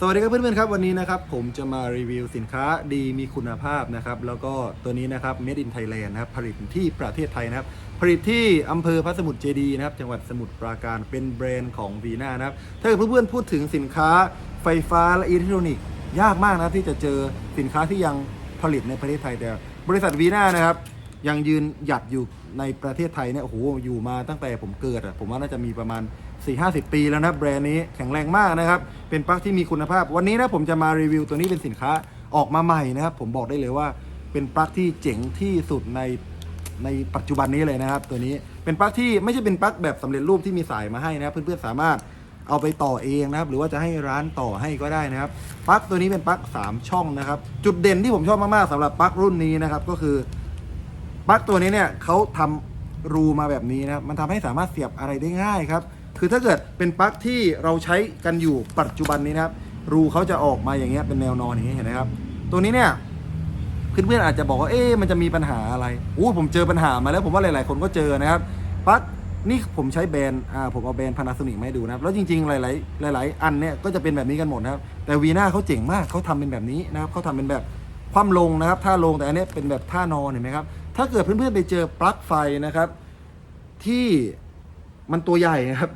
สวัสดีครับเพื่อนๆครับวันนี้นะครับผมจะมารีวิวสินค้าดีมีคุณภาพนะครับแล้วก็ตัวนี้นะครับ Made in Thailand นะครับผลิตที่ประเทศไทยนะครับผลิตที่อำเภอพระสมุทรเจดีย์นะครับจังหวัดสมุทรปราการเป็นแบรนด์ของวีนานะครับถ้าเกิดเพื่อนๆพูดถึงสินค้าไฟฟ้าและอิเล็กทรอนิกส์ยากมากนะที่จะเจอสินค้าที่ยังผลิตในประเทศไทยแต่บริษัทวีนานะครับยังยืนหยัดอยู่ในประเทศไทยเนี่ยโอ้โหอยู่มาตั้งแต่ผมเกิดอะผมว่าน่าจะมีประมาณ 4 5 0 ปีแล้วนะแบรนด์นี้แข็งแรงมากนะครับ เป็นปลั๊กที่มีคุณภาพ วันนี้นะผมจะมารีวิวตัวนี้เป็นสินค้าออกมาใหม่นะครับ ผมบอกได้เลยว่าเป็นปลั๊กที่เจ๋งที่สุดในในปัจจุบันนี้เลยนะครับ ตัวนี้เป็นปลั๊กที่ไม่ใช่เป็นปลั๊กแบบสำเร็จรูปที่มีสายมาให้นะครับ เพื่อนๆสามารถเอาไปต่อเองนะครับ หรือว่าจะให้ร้านต่อให้ก็ได้นะครับปลั๊กตัวนี้เป็นปลั๊กสามช่องนะครับ จุดเด่นที่ผมชอบมากๆสำหรับปลั๊กรุ่นนี้นะครับ ก็คือปลั๊กตัวนี้เนี่ยเขาทำรูมาแบบนี้นะครับ มันทำให้สามารถเสียบอะไรได้ง่ายครับ คือถ้าเกิดเป็นปลั๊กที่เราใช้กันอยู่ปัจจุบันนี้นะครับ รูเขาจะออกมาอย่างเงี้ยเป็นแนวนอนอย่างเงี้ยเห็นไหมครับ ตัวนี้เนี่ยเพื่อนๆอาจจะบอกว่าเอ๊ะมันจะมีปัญหาอะไรอู้ผมเจอปัญหามาแล้วผมว่าหลายๆ คนก็เจอนะครับปลั๊กนี่ผมใช้แบรนด์อ่าผมเอาแบรนด์ Panasonic มาให้ดูนะครับ แล้วจริงๆ หลายๆ หลาย ๆ อันเนี่ยก็จะเป็นแบบนี้กันหมดนะครับ แต่วีน่าเขาเจ๋งมากเขาทำเป็นแบบนี้นะครับเขาทำเป็นแบบคว่ำลงนะครับ ท่าลงแต่อันนี้เป็นแบบท่านอนเห็นไหมครับ ถ้าเกิดเพื่อนๆไปเจอปลั๊กไฟนะครับ ที่ มันตัวใหญ่ครับ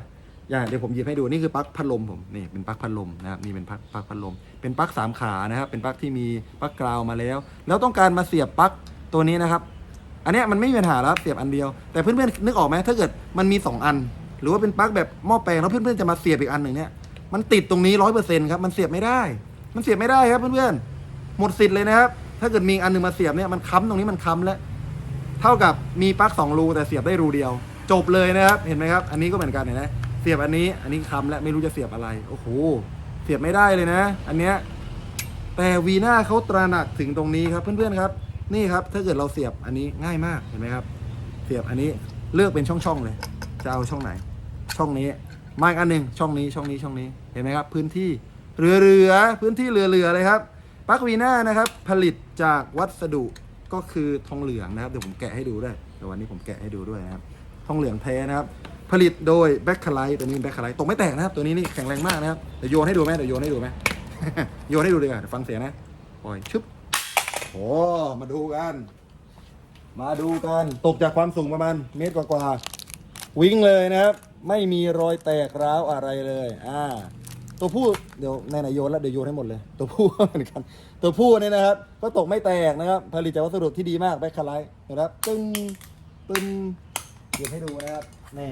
อย่าเดี๋ยวผมหยิบให้ดูนี่คือปลั๊กพัดลมผมนี่เป็นปลั๊กพัดลมนะครับนี่เป็นปลั๊กปลั๊กพัดลม เป็นปลั๊กสามขานะครับ เป็นปลั๊กที่มีปลั๊กกราวมาแล้ว แล้วต้องการมาเสียบปลั๊กตัวนี้นะครับ อันนี้มันไม่มีปัญหาแล้วเสียบอันเดียว แต่เพื่อนๆนึกออกไหมถ้าเกิดมันมี 2 อัน หรือว่าเป็นปลั๊กแบบหม้อแปลงแล้วเพื่อนๆจะมาเสียบอีกอันหนึ่งเนี่ยมันติดตรงนี้ร้อยเปอร์เซ็นต์ครับมันเสียบไม่ได้ มันเสียบไม่ได้ครับเพื่อนๆหมดสิทธิ์เลยนะครับถ้าเกิดมีอันนึงมาเสียบเนี่ยมันค้ำตรงนี้มันค้ำแล้วเท่ากับมีปลั๊กสองรูแต่เสียบได้รูเดียว จบเลยนะครับ เห็นไหมครับ อันนี้ก็เหมือนกันเห็นไหมเสียบอันนี้ อันนี้ค้ำและไม่รู้จะเสียบอะไร โอ้โห เสียบไม่ได้เลยนะ อันเนี้ย แต่วีน่าเขาตระหนักถึงตรงนี้ครับ เพื่อนๆครับ นี่ครับ ถ้าเกิดเราเสียบอันนี้ง่ายมาก เห็นไหมครับ เสียบอันนี้เลือกเป็นช่องๆเลย จะเอาช่องไหน ช่องนี้ มาอีกอันหนึ่งช่องนี้ ช่องนี้ ช่องนี้ เห็นไหมครับ พื้นที่เรือเรือพื้นที่เรือเรือเลยครับปลั๊กวีน่านะครับ ผลิตจากวัสดุก็คือทองเหลืองนะครับ เดี๋ยวผมแกะให้ดูด้วยเดี๋ยววันนี้ผมแกะให้ดูด้วยนะครับ ทองเหลืองแท้นะครับ ผลิตโดยแบ็คคาไลท์ตัวนี้แบ็คคาไลท์ตกไม่แตกนะครับ ตัวนี้นี่แข็งแรงมากนะครับเดี๋ยวโยนให้ดูไหมเดี๋ยวโยนให้ดูไหมโยนให้ดูดีกว่าเดี๋ยวฟังเสียงนะปล่อยชึบโอ้มาดูกัน มาดูกันตกจากความสูงประมาณเมตรกว่าๆวิ่งเลยนะครับ ไม่มีรอยแตกร้าวอะไรเลยอ่าตัวผู้เดี๋ยวในไหนโยนแล้วเดี๋ยวโยนให้หมดเลย ตัวผู้เหมือนกันตัวผู้เนี่ยนะครับ ก็ตกไม่แตกนะครับ ผลิตจากวัสดุที่ดีมากแบ็คคาไลท์นะครับตึ้งตึ้ง ก็บให้ดูนะครับแน่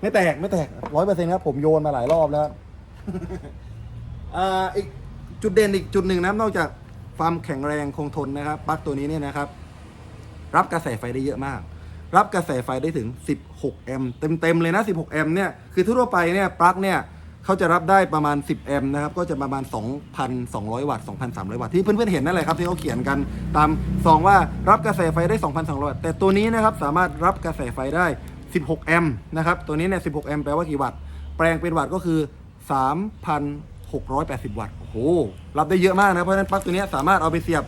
ไม่แตกไม่แตกร้อยเปอร์เซ็นต์ครับ ผมโยนมาหลายรอบแล้วอ่าอีกจุดเด่นอีกจุดหนึ่งนะนอกจากความแข็งแรงคงทนนะครับปลั๊กตัวนี้เนี่ยนะครับ รับกระแสไฟได้เยอะมาก รับกระแสไฟได้ถึง 16 แอมป์เต็มๆเลยนะ 16 แอมป์เนี่ยคือทั่วไปเนี่ยปลั๊กเนี่ย เขาจะรับได้ประมาณ 10 แอมป์นะครับ ก็จะประมาณ 2,200 วัตต์ 2,300 วัตต์ที่เพื่อนๆเห็นนั่นแหละครับที่เขาเขียนกันตามซองว่ารับกระแสไฟได้ 2,200 วัตต์ แต่ตัวนี้นะครับสามารถรับกระแสไฟได้ 16 แอมป์นะครับ ตัวนี้เนี่ย 16 แอมป์แปลว่ากี่วัตต์ แปลงเป็นวัตต์ก็คือ 3,680 วัตต์ โอ้โห รับได้เยอะมากนะ เพราะฉะนั้นปลั๊กตัวนี้สามารถเอาไปเสียบ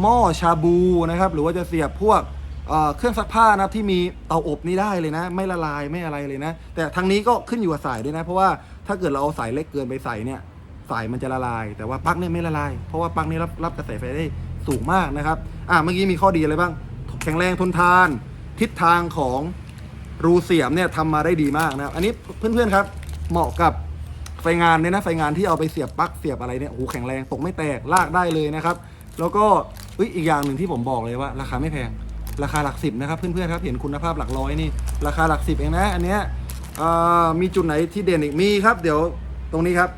หม้อชาบูนะครับ หรือว่าจะเสียบพวกเอ่อเครื่องซักผ้านะครับที่มีเตาอบนี่ได้เลยนะ ไม่ละลายไม่อะไรเลยนะ แต่ทางนี้ก็ขึ้นอยู่กับสายด้วยนะ เพราะว่า ถ้าเกิดเราเอาสายเล็กเกินไปใส่เนี่ยสายมันจะละลาย แต่ว่าปลั๊กเนี่ยไม่ละลาย เพราะว่าปลั๊กนี่รับรับกระแสไฟได้สูงมากนะครับ อะเมื่อกี้มีข้อดีอะไรบ้าง แข็งแรงทนทาน ทิศทางของรูเสียมเนี่ยทำมาได้ดีมากนะครับ อันนี้เพื่อนๆครับ เหมาะกับไฟงานเนี่ยนะไฟงานที่เอาไปเสียบปลั๊กเสียบอะไรเนี่ยโอ้โหแข็งแรงตกไม่แตกลากได้เลยนะครับ แล้วก็อ้ยอีกอย่างหนึ่งที่ผมบอกเลยว่า ราคาไม่แพง ราคาหลักสิบนะครับเพื่อนๆครับเห็นคุณภาพหลักร้อยนี่ราคาหลักสิบเองนะอันเนี้ย มีจุดไหนที่เด่นอีกมีครับ เดี๋ยวตรงนี้ครับ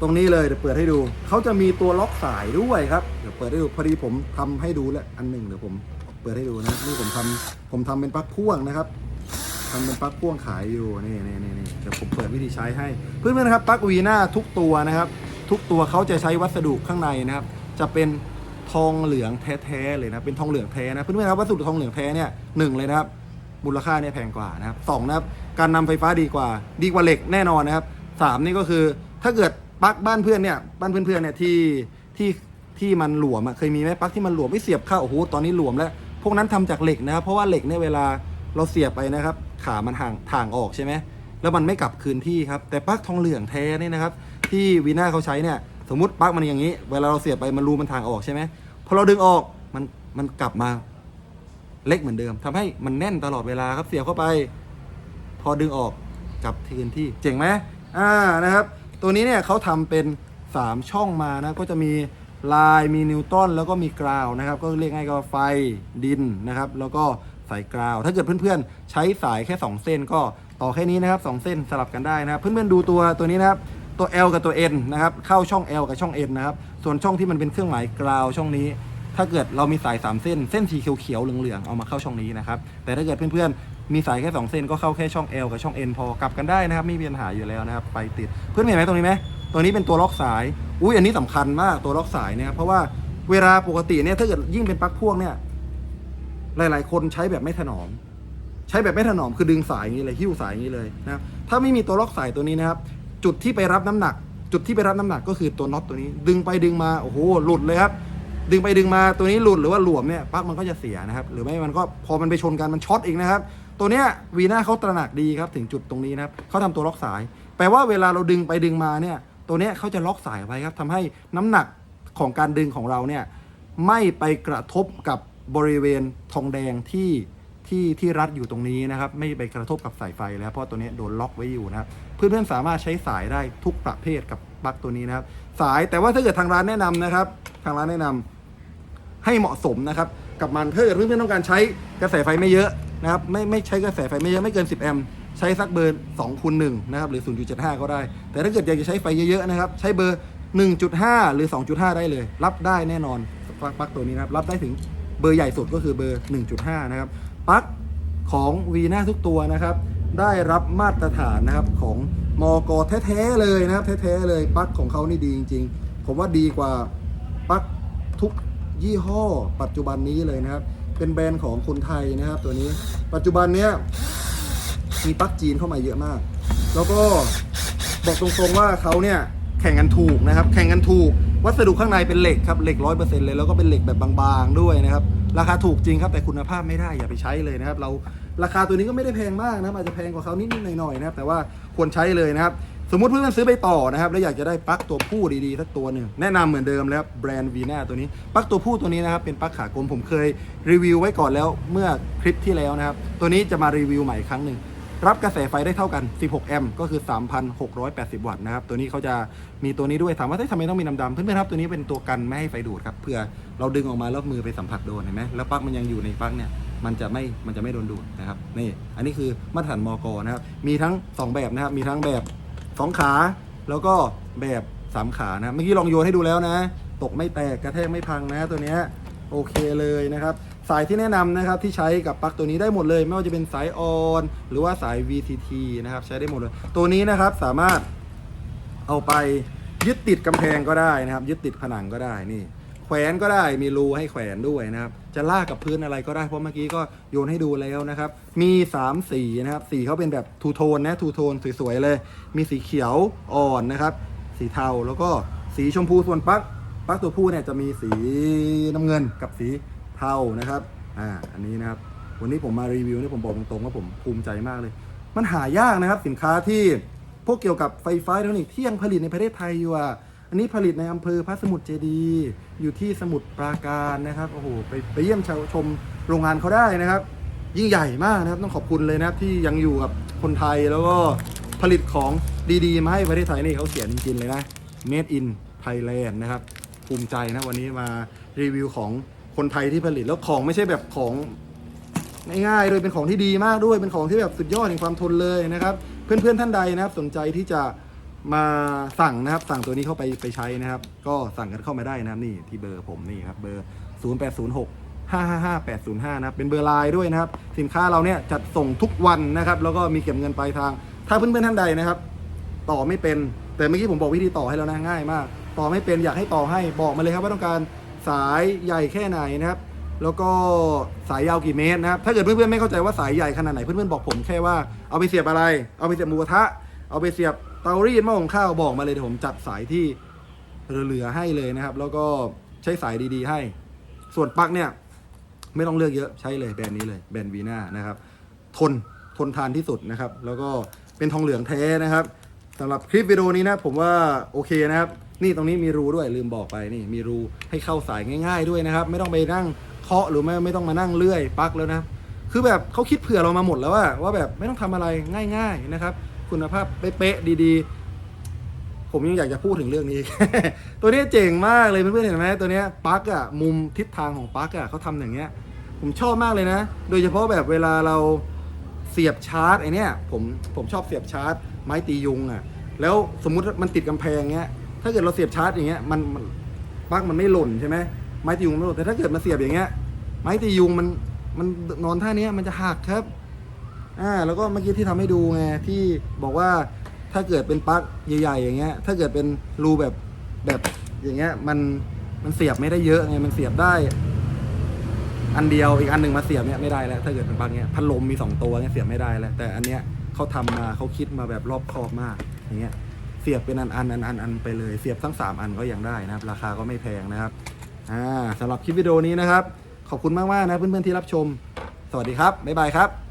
ตรงนี้เลยเดี๋ยวเปิดให้ดู เขาจะมีตัวล็อกสายด้วยครับเดี๋ยวเปิดให้ดูพอดีผมทำให้ดูแล้วอันหนึ่งเดี๋ยวผมเปิดให้ดูนะนี่ผมทำผมทำเป็นปลั๊กพ่วงนะครับทำเป็นปลั๊กพ่วงขายอยู่นี่นี่นี่นี่เดี๋ยวผมเปิดวิธีใช้ให้ เพื่อนๆนะครับปลั๊กวีน่าทุกตัวนะครับ ทุกตัวเขาจะใช้วัสดุข้างในนะครับ จะเป็นทองเหลืองแท้ๆเลยนะเป็นทองเหลืองแท้นะเพื่อนๆครับวัสดุทองเหลืองแท้เนี่ยหนึ่งเลยนะครับ มูลค่าเนี่ยแพงกว่านะครับสองนะครับการนำไฟฟ้าดีกว่า ดีกว่าเหล็กแน่นอนนะครับสามนี่ก็คือถ้าเกิดปลั๊กบ้านเพื่อนเนี่ยบ้านเพื่อนๆเนี่ยที่ที่ที่มันหลวมอะเคยมีไหมปลั๊กที่มันหลวมไม่เสียบเข้าโอ้โหตอนนี้หลวมแล้ว พวกนั้นทำจากเหล็กนะครับ เพราะว่าเหล็กเนี่ยเวลาเราเสียบไปนะครับ ขามันห่างถ่างออกใช่ไหมแล้วมันไม่กลับคืนที่ครับแต่ปลั๊กทองเหลืองแท้นี่นะครับ ที่วีน่าเขาใช้เนี่ยสมมติปลั๊กมันอย่างนี้ เวลาเราเสียบไปมันรูมันทางออกใช่ไหมพอเราดึงออกมันมันกลับมา เล็กเหมือนเดิมทำให้มันแน่นตลอดเวลาครับเสียบเข้าไป พอดึงออกกลับคืนที่เจ๋งไหมอ่านะครับ ตัวนี้เนี่ยเขาทำเป็น 3 ช่องมานะก็จะมีลายมีนิวตันแล้วก็มีกราวนะครับ ก็เรียกง่ายก็ไฟดินนะครับ แล้วก็สายกราว ถ้าเกิดเพื่อนๆ ใช้สายแค่ 2 เส้นก็ต่อแค่นี้นะครับ 2 เส้นสลับกันได้นะครับ เพื่อนๆดูตัวตัวนี้นะครับตัว L กับตัว N นะครับเข้าช่อง L กับช่อง N นะครับส่วนช่องที่มันเป็นเครื่องหมายกราวช่องนี้ ถ้าเกิดเรามีสาย 3 เส้น เส้นสีเขียวๆเหลืองๆเอามาเข้าช่องนี้นะครับ แต่ถ้าเกิดเพื่อนๆ มีสายแค่ 2 เส้นก็เข้าแค่ช่อง L กับช่อง N พอกลับกันได้นะครับไม่มีปัญหาอยู่แล้วนะครับ ไปติด เพื่อนเห็นไหมตรงนี้ไหมตัวนี้เป็นตัวล็อกสาย อุ้ยอันนี้สำคัญมากตัวล็อกสายเนี่ยครับ เพราะว่าเวลาปกติเนี่ยถ้าเกิดยิ่งเป็นปลั๊กพ่วงเนี่ย หลาย ๆ คนใช้แบบไม่ถนอม ใช้แบบไม่ถนอมคือดึงสายอย่างนี้เลยหิ้วสายอย่างนี้เลยนะครับถ้าไม่มีตัวล็อกสายตัวนี้นะครับ จุดที่ไปรับน้ำหนัก จุดที่ไปรับน้ำหนักก็คือตัวน็อตตัวนี้ ดึงไปดึงมาโอ้โหหลุดเลยครับ ดึงไปดึงมาตัวนี้หลุดหรือว่าหลวมเนี่ยปลั๊กมันก็จะเสียนะครับ หรือไม่มันก็พอมันไปชนกันมันช็อตอีกนะครับ ตัวเนี้ยวีน่าเขาตระหนักดีครับถึงจุดตรงนี้นะครับเขาทำตัวล็อกสาย แปลว่าเวลาเราดึงไปดึงมาเนี่ย ตัวเนี้ยเขาจะล็อกสายไว้ครับทำให้น้ำหนักของการดึงของเราเนี่ยไม่ไปกระทบกับบริเวณทองแดงที่ที่ที่รัดอยู่ตรงนี้นะครับ ไม่ไปกระทบกับสายไฟแล้วเพราะตัวนี้โดนล็อกไว้อยู่นะครับเพื่อนๆสามารถใช้สายได้ทุกประเภทกับปลั๊กตัวนี้นะครับ สายแต่ว่าถ้าเกิดทางร้านแนะนำนะครับ ทางร้านแนะนำ ให้เหมาะสมนะครับกับมันถ้าเกิดเพื่อนๆต้องการใช้กระแสไฟไม่เยอะนะครับไม่ไม่ใช้กระแสไฟไม่เยอะไม่เกิน 10 แอมป์ใช้สักเบอร์2คูณ1นะครับหรือ 0.75 ก็ได้ แต่ถ้าเกิดอยากจะใช้ไฟเยอะๆนะครับใช้เบอร์ 1.5 หรือ 2.5 ได้เลย รับได้แน่นอนปลั๊กปลั๊กตัวนี้นะครับรับได้ถึงเบอร์ใหญ่สุดก็คือเบอร์ 1.5 นะครับปลั๊กของวีน่าทุกตัวนะครับได้รับมาตรฐานนะครับของมอกแท้ๆเลยนะครับแท้ๆเลยปลั๊กของเขานี่ดีจริง ๆ ผมว่าดีกว่าปลั๊กทุก ยี่ห้อปัจจุบันนี้เลยนะครับ เป็นแบรนด์ของคนไทยนะครับ ตัวนี้ปัจจุบันเนี้ยมีปลั๊กจีนเข้ามาเยอะมาก แล้วก็บอกตรงๆว่าเขาเนี่ยแข่งกันถูกนะครับ แข่งกันถูก วัสดุข้างในเป็นเหล็กครับเหล็กร้อยเปอร์เซ็นต์เลยแล้วก็เป็นเหล็กแบบบางๆด้วยนะครับ ราคาถูกจริงครับแต่คุณภาพไม่ได้อย่าไปใช้เลยนะครับ เราราคาตัวนี้ก็ไม่ได้แพงมากนะอาจจะแพงกว่าเขานิดๆหน่อยๆนะครับ แต่ว่าควรใช้เลยนะครับ สมมติเพื่อนๆซื้อไปต่อนะครับ แล้วอยากจะได้ปลั๊กตัวผู้ดีๆสักตัวหนึ่งแนะนำเหมือนเดิมแล้วแบรนด์วีน่าตัวนี้ปลั๊กตัวผู้ตัวนี้นะครับเป็นปลั๊กขากลมผมเคยรีวิวไว้ก่อนแล้วเมื่อคลิปที่แล้วนะครับ ตัวนี้จะมารีวิวใหม่อีกครั้งหนึ่งรับกระแสไฟได้เท่ากัน 16 แอมป์ก็คือ 3,680 วัตต์นะครับ ตัวนี้เขาจะมีตัวนี้ด้วย ถามว่าทำไมต้องมีดำๆเพื่อนๆครับ ตัวนี้เป็นตัวกันไม่ให้ไฟดูดครับ เพื่อเราดึงออกมาแล้วมือไปสัมผัสโดนเห็นไหมแล้วปลั๊กมันยังอยู่ในปลั๊กเนี่ย มันจะไม่ มันจะไม่โดนดูดนะครับ นี่ อันนี้คือมาตรฐานมกนะครับ มีทั้ง 2 แบบนะครับ มีทั้งแบบ 2ขา แล้วก็แบบ3ขานะ เมื่อกี้ลองโยนให้ดูแล้วนะ ตกไม่แตกกระแทกไม่พังนะตัวเนี้ยโอเคเลยนะครับ สายที่แนะนำนะครับที่ใช้กับปลั๊กตัวนี้ได้หมดเลย ไม่ว่าจะเป็นสายออน หรือว่าสาย VCT นะครับ ใช้ได้หมดเลย ตัวนี้นะครับสามารถเอาไปยึดติดกำแพงก็ได้นะครับ ยึดติดผนังก็ได้นี่ แขวนก็ได้มีรูให้แขวนด้วยนะครับ จะลากกับพื้นอะไรก็ได้เพราะเมื่อกี้ก็โยนให้ดูแล้วนะครับ มี3สีนะครับสีเขาเป็นแบบทูโทนนะทูโทนสวยๆเลย มีสีเขียวอ่อนนะครับ สีเทาแล้วก็สีชมพูส่วนปลั๊กปลั๊กตัวผู้เนี่ยจะมีสีน้ำเงินกับสีเทานะครับอ่าอันนี้นะครับ วันนี้ผมมารีวิวนี่ผมบอกตรงๆว่าผมภูมิใจมากเลย มันหายากนะครับสินค้าที่พวกเกี่ยวกับไฟฟ้าเล็กทรอนิกส์ที่ยังผลิตในประเทศไทยอยู่อะ อันนี้ผลิตในอำเภอพระสมุทรเจดีย์อยู่ที่สมุทรปราการนะครับโอ้โหไปไปเยี่ยมชชมโรงงานเขาได้นะครับ ยิ่งใหญ่มากนะครับต้องขอบคุณเลยนะครับที่ยังอยู่กับคนไทยแล้วก็ผลิตของดีๆมาให้ประเทศไทยนี่เขาเขียนจริงๆเลยนะ Made in Thailand นะครับภูมิใจนะวันนี้มารีวิวของคนไทยที่ผลิตแล้วของไม่ใช่แบบของง่ายๆเลยเป็นของที่ดีมากด้วยเป็นของที่แบบสุดยอดแห่งความทนเลยนะครับ เพื่อนๆท่านใดนะครับสนใจที่จะ มาสั่งนะครับ สั่งตัวนี้เข้าไปไปใช้นะครับ ก็สั่งกันเข้ามาได้นะครับนี่ที่เบอร์ผมนี่ครับเบอร์ 0806 555805นะครับเป็นเบอร์ไลน์ด้วยนะครับ สินค้าเราเนี่ยจัดส่งทุกวันนะครับ แล้วก็มีเก็บเงินปลายทาง ถ้าเพื่อนๆท่านใดนะครับ ต่อไม่เป็นแต่เมื่อกี้ผมบอกวิธีต่อให้แล้วนะง่ายมาก ต่อไม่เป็นอยากให้ต่อให้บอกมาเลยครับว่าต้องการสายใหญ่แค่ไหนนะครับ แล้วก็สายยาวกี่เมตรนะครับ ถ้าเกิดเพื่อนๆไม่เข้าใจว่าสายใหญ่ขนาดไหนเพื่อนๆบอกผมแค่ว่าเอาไปเสียบอะไร เอาไปเสียบหมูกระทะเอาไปเสียบ เตารีดหม้อหุงข้าวบอกมาเลยเดี๋ยวผมจัดสายที่เหลือๆให้เลยนะครับ แล้วก็ใช้สายดีๆ ให้ ส่วนปลั๊กเนี่ย ไม่ต้องเลือกเยอะใช้เลยแบรนด์นี้เลยแบรนด์วีน่านะครับ ทนทนทานที่สุดนะครับ แล้วก็เป็นทองเหลืองแท้นะครับสำหรับคลิปวิดีโอนี้นะผมว่าโอเคนะครับ นี่ตรงนี้มีรูด้วยลืมบอกไปนี่มีรูให้เข้าสายง่าย ๆ ด้วยนะครับ ไม่ต้องไปนั่งเคาะหรือไม่ไม่ต้องมานั่งเลื่อยปลั๊กแล้วนะคือแบบเขาคิดเผื่อเรามาหมดแล้วว่าว่าแบบไม่ต้องทำอะไรง่าย ๆนะครับ คุณภาพเป๊ะๆดีๆ ผมยังอยากจะพูดถึงเรื่องนี้ ตัวนี้เจ๋งมากเลยเพื่อนๆเห็นไหมตัวนี้ปลั๊กอะมุมทิศทางของปลั๊กอะเขาทำอย่างเงี้ย ผมชอบมากเลยนะ โดยเฉพาะแบบเวลาเราเสียบชาร์จไอเนี้ยผมผมชอบเสียบชาร์จ ไม้ตียุงอะแล้วสมมุติมันติดกำแพงเงี้ยถ้าเกิดเราเสียบชาร์จอย่างเงี้ยมันปลั๊กมันไม่หล่นใช่ไหมไม้ตียุงไม่หล่นแต่ถ้าเกิดมาเสียบอย่างเงี้ยไม้ตียุงมันมันนอนท่าเนี้ยมันจะหักครับ อ่าแล้วก็เมื่อกี้ที่ทำให้ดูไงที่บอกว่าถ้าเกิดเป็นปลั๊กใหญ่ๆ อย่างเงี้ย ถ้าเกิดเป็นรูแบบแบบอย่างเงี้ยมันมันเสียบไม่ได้เยอะไงมันเสียบได้ อันเดียวอีกอันหนึ่งมาเสียบเนี่ยไม่ได้แล้ว ถ้าเกิดเป็นปลั๊กเนี้ยพัดลมมีสองตัวเนี่ยเสียบไม่ได้แล้วแต่อันเนี้ยเขาทำมาเขาคิดมาแบบรอบคอบมากอย่างเงี้ยเสียบเป็นอันอันอันอันอันไปเลยเสียบทั้งสามอันก็ยังได้นะครับ ราคาก็ไม่แพงนะครับอ่าสำหรับคลิปวิดีโอนี้นะครับ ขอบคุณมากๆนะเพื่อนๆที่รับชม สวัสดีครับบ๊ายบายครับ